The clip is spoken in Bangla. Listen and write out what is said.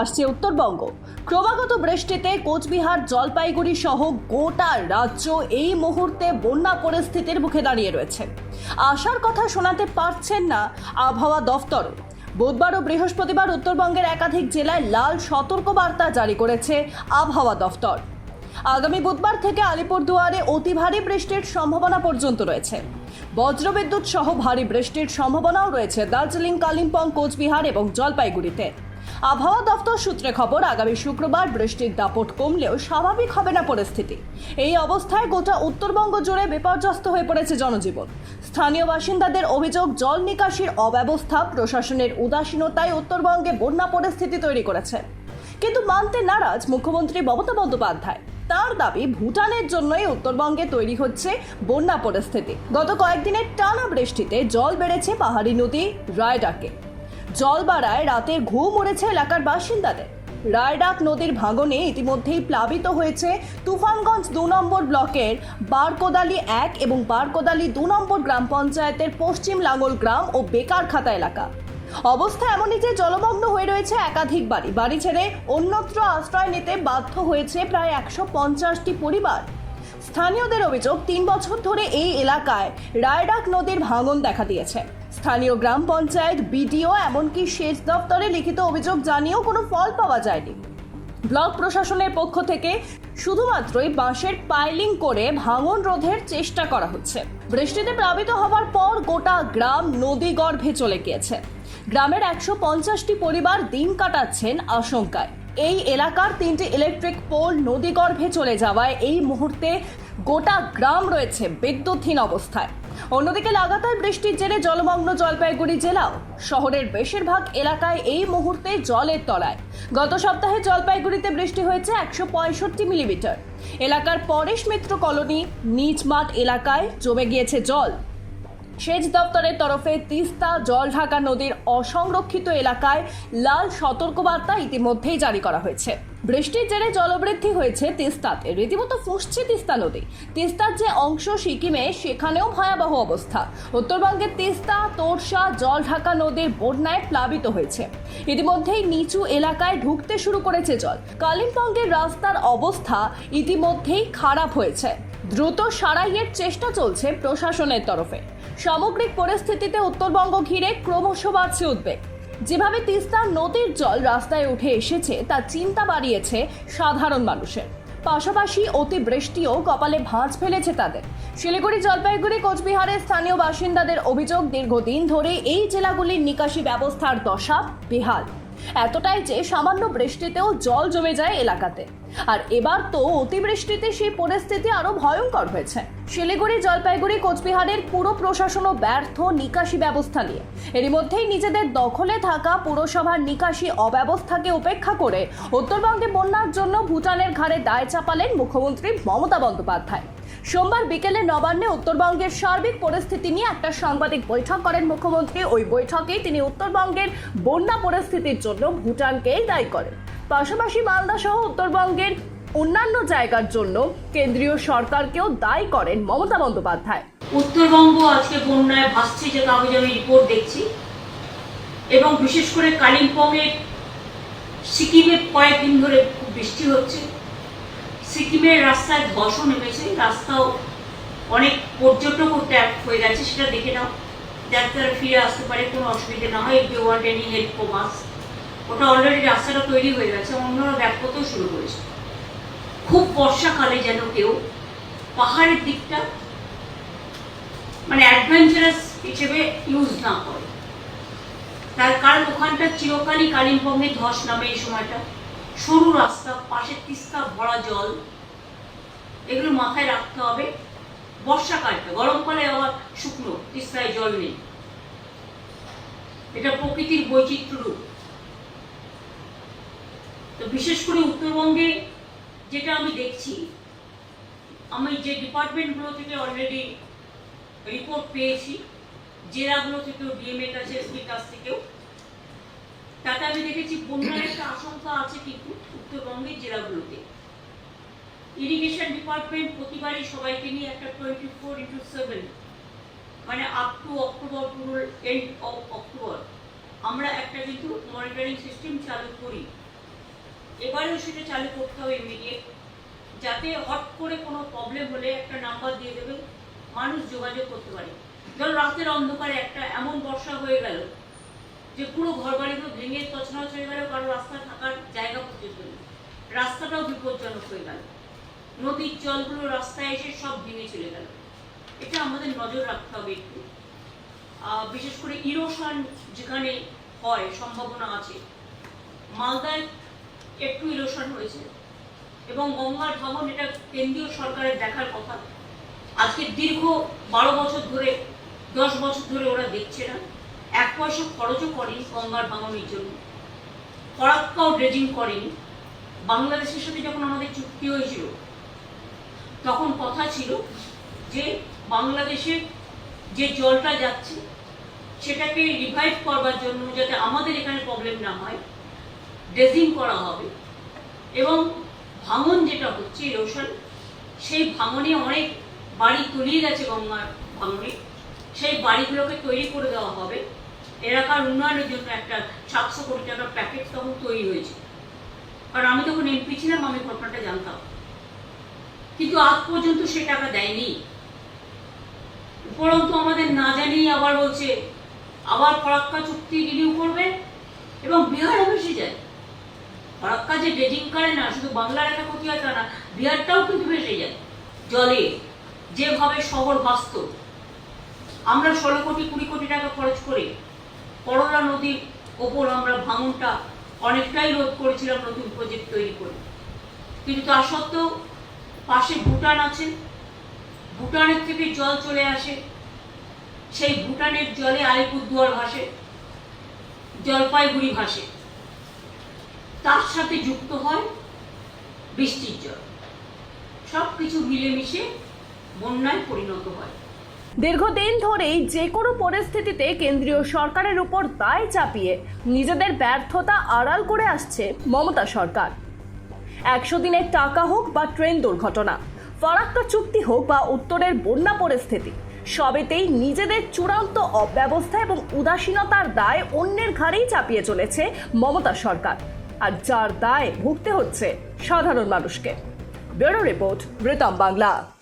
ভাসছে উত্তরবঙ্গ। ক্রমাগত বৃষ্টিতে কোচবিহার, জলপাইগুড়ি সহ গোটা রাজ্য এই মুহূর্তে বন্যা পরিস্থিতির মুখে দাঁড়িয়ে রয়েছে। আশার কথা শোনাতে পারছেন না আবহাওয়া দফতর। বুধবার ও বৃহস্পতিবার উত্তরবঙ্গের একাধিক জেলায় লাল সতর্কবার্তা জারি করেছে আবহাওয়া দফতর। আগামী বুধবার থেকে আলিপুরদুয়ারে অতি ভারী বৃষ্টির সম্ভাবনা পর্যন্ত রয়েছে। বজ্রবিদ্যুৎ সহ ভারী বৃষ্টির সম্ভাবনাও রয়েছে দার্জিলিং, কালিম্পং, কোচবিহার এবং জলপাইগুড়িতে। আবহাওয়া দফতর সূত্রে খবর, আগামী শুক্রবার বৃষ্টির দাপট কমলেও স্বাভাবিক হবে না পরিস্থিতি। এই অবস্থায় গোটা উত্তরবঙ্গ জুড়ে বিপর্যস্ত হয়ে পড়েছে জনজীবন। স্থানীয় বাসিন্দাদের অভিযোগ, জল নিকাশির অব্যবস্থা প্রশাসনের উদাসীনতায় উত্তরবঙ্গে বন্যা পরিস্থিতি তৈরি করেছে। কিন্তু মানতে নারাজ মুখ্যমন্ত্রী মমতা বন্দ্যোপাধ্যায়। তার দাবি, ভুটানের জন্যই উত্তরবঙ্গে তৈরি হচ্ছে বন্যা পরিস্থিতি। গত কয়েকদিনের টানা বৃষ্টিতে জল বেড়েছে পাহাড়ি নদী রায়ডাকে। জল বাড়ায় রাতের ঘুম উড়েছে এলাকার বাসিন্দাদের। রায়ডাক নদীর ভাঙনে ইতিমধ্যেই প্লাবিত হয়েছে তুফানগঞ্জ দু নম্বর ব্লকের বারকোদালি এক এবং বারকোদালি দু নম্বর গ্রাম পঞ্চায়েতের পশ্চিম লাঙ্গল গ্রাম ও বেকারখাতা এলাকা। অবস্থা এমনই যে জলমগ্ন হয়ে রয়েছে একাধিক বাড়ি। বাড়ি ছেড়ে অন্যত্র আশ্রয় নিতে বাধ্য হয়েছে প্রায় একশো পঞ্চাশটি পরিবার। স্থানীয়দের অভিযোগ, তিন বছর ধরে এই এলাকায় রায়ডাক নদীর ভাঙন দেখা দিয়েছে। স্থানীয় গ্রাম পঞ্চায়েত, বিডিও, এমনকি সেচ দপ্তরে লিখিত অভিযোগ জানিয়েও কোনো ফল পাওয়া যায়নি। ব্লক প্রশাসনের পক্ষ থেকে শুধুমাত্রই বাঁশের পাইলিং করে ভাঙন রোধের চেষ্টা করা হচ্ছে। বৃষ্টিতে প্লাবিত হওয়ার পর গোটা গ্রাম নদী গর্ভে চলে গিয়েছে। গ্রামের একশো পঞ্চাশটি পরিবার দিন কাটাচ্ছেন আশঙ্কায়। এই এলাকার তিনটি ইলেকট্রিক পোল নদীগর্ভে চলে যাওয়ায় এই মুহূর্তে গোটা গ্রাম রয়েছে বিদ্যুৎহীন অবস্থায়। অন্যদিকে লাগাতার বৃষ্টির জেরে জলমগ্ন জলপাইগুড়ি জেলাও। শহরের বেশিরভাগ এলাকায় এই মুহূর্তে জলের তলায়। গত সপ্তাহে জলপাইগুড়িতে বৃষ্টি হয়েছে একশো পঁয়ষট্টি মিলিমিটার। এলাকার পরেশ মিত্র কলোনি নিচমাঠ এলাকায় জমে গিয়েছে জল। সেচ দপ্তরের তরফে তিস্তা জলঢাকা নদীর অসংরক্ষিত এলাকায় লাল সতর্কবার্তা ইতিমধ্যেই জারি করা হয়েছে। বৃষ্টির জেরে জলবৃদ্ধি হয়েছে তিস্তাতে। রীতিমতো ফুসছে তিস্তা নদী। তিস্তার যে অংশ সিকিমে, সেখানেও ভয়াবহ অবস্থা। উত্তরবঙ্গের তিস্তা তোরসা জলঢাকা নদীর বন্যায় প্লাবিত হয়েছে। ইতিমধ্যেই নিচু এলাকায় ঢুকতে শুরু করেছে জল। কালিম্পংয়ের রাস্তার অবস্থা ইতিমধ্যেই খারাপ হয়েছে। দ্রুত সারাইয়ের চেষ্টা চলছে প্রশাসনের তরফে। সামগ্রিক পরিস্থিতিতে উত্তরবঙ্গ ঘিরে ক্রমশ বাড়ছে উদ্বেগ। যেভাবে তিস্তার নদীর জল রাস্তায় উঠে এসেছে, তা চিন্তা বাড়িয়েছে সাধারণ মানুষের। পাশাপাশি অতি বৃষ্টিও কপালে ভাঁজ ফেলেছে তাদের। শিলিগুড়ি জলপাইগুড়ি, কোচবিহারের স্থানীয় বাসিন্দাদের অভিযোগ, দীর্ঘদিন ধরে এই জেলাগুলির নিকাশি ব্যবস্থার দশা বেহাল। এতটাই যে সামান্য বৃষ্টিতেও জল জমে যায় এলাকাতে। আর এবার তো অতিবৃষ্টিতে সেই পরিস্থিতি আরও ভয়ঙ্কর হয়েছে। শিলিগুড়ি, জলপাইগুড়ি, কোচবিহারের পুরো প্রশাসনও ব্যর্থ নিকাশি ব্যবস্থা নিয়ে। এরই মধ্যেই নিজেদের দখলে থাকা পুরসভার নিকাশি অব্যবস্থাকে উপেক্ষা করে উত্তরবঙ্গে বন্যার জন্য ভুটানের ঘাড়ে দায় চাপালেন মুখ্যমন্ত্রী মমতা বন্দ্যোপাধ্যায়। সোমবার বিকেলে নবান্নে উত্তরবঙ্গের সার্বিক পরিস্থিতি নিয়ে একটা সাংবাদিক বৈঠক করেন মুখ্যমন্ত্রী। ওই বৈঠকে তিনি উত্তরবঙ্গের বন্যা পরিস্থিতির জন্য ভুটানকেই দায়ী করেন। পাশাপাশি মালদা সহ উত্তরবঙ্গের অন্যান্য জায়গার জন্য কেন্দ্রীয় সরকারকেও দায়ী করেন মমতা বন্দ্যোপাধ্যায়। উত্তরবঙ্গ আজকে বন্যায় ভাসছে যে কাগজে আমি রিপোর্ট দেখছি। এবং বিশেষ করে কালিম্পংয়ে, সিকিমে কয়েকদিন ধরে খুব বৃষ্টি হচ্ছে। সিকিমের রাস্তায় ধসও নেমেছে রাস্তাও অনেক পর্যটক ট্যাপ হয়ে গেছে, সেটা দেখে নাও। যাতে তারা ফিরে আসতে পারে, কোনো অসুবিধা না হয় you want any help from us ওটা অলরেডি রাস্তাটা তৈরি হয়ে গেছে অন্যরা ব্যাক করতেও শুরু করেছে। খুব বর্ষাকালে যেন কেউ পাহাড়ের দিকটা মানে অ্যাডভেঞ্চারাস হিসেবে ইউজ না করে। তার কারণ ওখানটা চিরকালই কালিম্পংয়ে ধস নামে এই সময়টা। সরু রাস্তা পাশে তিস্তা, ভরা জল। এগুলো মাথায় রাখতে হবে। বর্ষাকালটা গরমকালে আবার শুকনো, তিস্তায় জল নেই। এটা প্রকৃতির বৈচিত্র্য রূপ তো বিশেষ করে উত্তরবঙ্গে যেটা আমি দেখছি, আমি যে ডিপার্টমেন্টগুলো থেকে অলরেডি রিপোর্ট পেয়েছি, জেলাগুলো থেকেও ডিএমএ কাছে এসপির কাছ থেকেও তাতে আমি দেখেছি বন্যার একটা আশঙ্কা আছে কিন্তু উত্তরবঙ্গের জেলাগুলোতে। ইরিগেশন ডিপার্টমেন্ট প্রতিবারই সবাইকে নিয়ে একটা টোয়েন্টি ফোর ইন্টু সেভেন মানে আপ টু অক্টোবর পুরো এন্ড অফ অক্টোবর আমরা একটা কিন্তু মনিটরিং সিস্টেম চালু করি। এবারেও সেটা চালু করতে হবে ইমিডিয়েট যাতে হট করে কোনো প্রবলেম হলে একটা নাম্বার দিয়ে দেবে, মানুষ যোগাযোগ করতে পারে। ধরো রাতের অন্ধকারে একটা এমন বর্ষা হয়ে গেল যে পুরো ঘর বাড়িগুলো ভেঙে তছনছ হয়ে গেল কারও রাস্তা থাকার জায়গা পর্যন্ত নেই। রাস্তাটাও বিপজ্জনক হয়ে গেল। নদীর জলগুলো রাস্তায় এসে সব ভেঙে চলে গেল। এটা আমাদের নজর রাখতে হবে একটু। বিশেষ করে ইরোশন যেখানে হয়, সম্ভাবনা আছে। মালদায় একটু ইরোশন হয়েছে। এবং গঙ্গার ভবন এটা কেন্দ্রীয় সরকারের দেখার কথা। আজকে দীর্ঘ বারো বছর ধরে, দশ বছর ধরে ওরা দেখছে না। এক পয়সা খরচও করেনি গঙ্গার ভাঙনের জন্য। ফরাক্কাও ড্রেজিং করেনি। বাংলাদেশের সাথে যখন আমাদের চুক্তি হয়েছিল, তখন কথা ছিল যে বাংলাদেশে যে জলটা যাচ্ছে, সেটাকে রিভাইভ করবার জন্য যাতে আমাদের এখানে প্রবলেম না হয় ড্রেজিং করা হবে। এবং ভাঙন যেটা হচ্ছে রোশন সেই ভাঙনে অনেক বাড়ি তলিয়ে গেছে গঙ্গার ভাঙনে। সেই বাড়িগুলোকে তৈরি করে দেওয়া হবে। এলাকার উন্নয়নের জন্য একটা সাতশো কোটি টাকার প্যাকেজ তখন তৈরি হয়েছে। কারণ আমি তখন এমপি ছিলাম, আমি ঘটনাটা জানতাম। কিন্তু আজ পর্যন্ত সে টাকা দেয়নি। উপরন্তু আমাদের না জানিয়ে আবার বলছে, আবার ফরাক্কা চুক্তি রিনিউ করবে এবং বিহারও ভেসে যায়। ফরাক্কা যে ড্রেজিং করে না, শুধু বাংলার একটা ক্ষতি হয় তা না, বিহারটাও কিন্তু ভেসে যায়, জলে। যেভাবে শহর ভাস্ত আমরা ষোলো কোটি, কুড়ি কোটি টাকা খরচ করে। করলা নদীর ওপর আমরা ভাঙনটা অনেকটাই রোধ করেছিলাম নতুন প্রজেক্ট তৈরি করে। কিন্তু তা সত্ত্বেও পাশে ভুটান আছে। ভুটানের থেকে জল চলে আসে। সেই ভুটানের জলে আলিপুরদুয়ার ভাসে, জলপাইগুড়ি ভাসে। তার সাথে যুক্ত হয় বৃষ্টির জল। সব কিছু মিলেমিশে বন্যায় পরিণত হয়। দীর্ঘদিন ধরেই যে কোনো পরিস্থিতিতে কেন্দ্রীয় সরকারের উপর দায় চাপিয়ে নিজেদের ব্যর্থতা আড়াল করে আসছে মমতা সরকার। একশো দিনের টাকা হোক বা ট্রেন দুর্ঘটনা, ফারাক্কা চুক্তি হোক বা উত্তরের বন্যা পরিস্থিতি, সবেতেই নিজেদের চূড়ান্ত অব্যবস্থা এবং উদাসীনতার দায় অন্যের ঘাড়েই চাপিয়ে চলেছে মমতা সরকার। আর যার দায় ভুগতে হচ্ছে সাধারণ মানুষকে। ব্যুরো রিপোর্ট বৃতম বাংলা।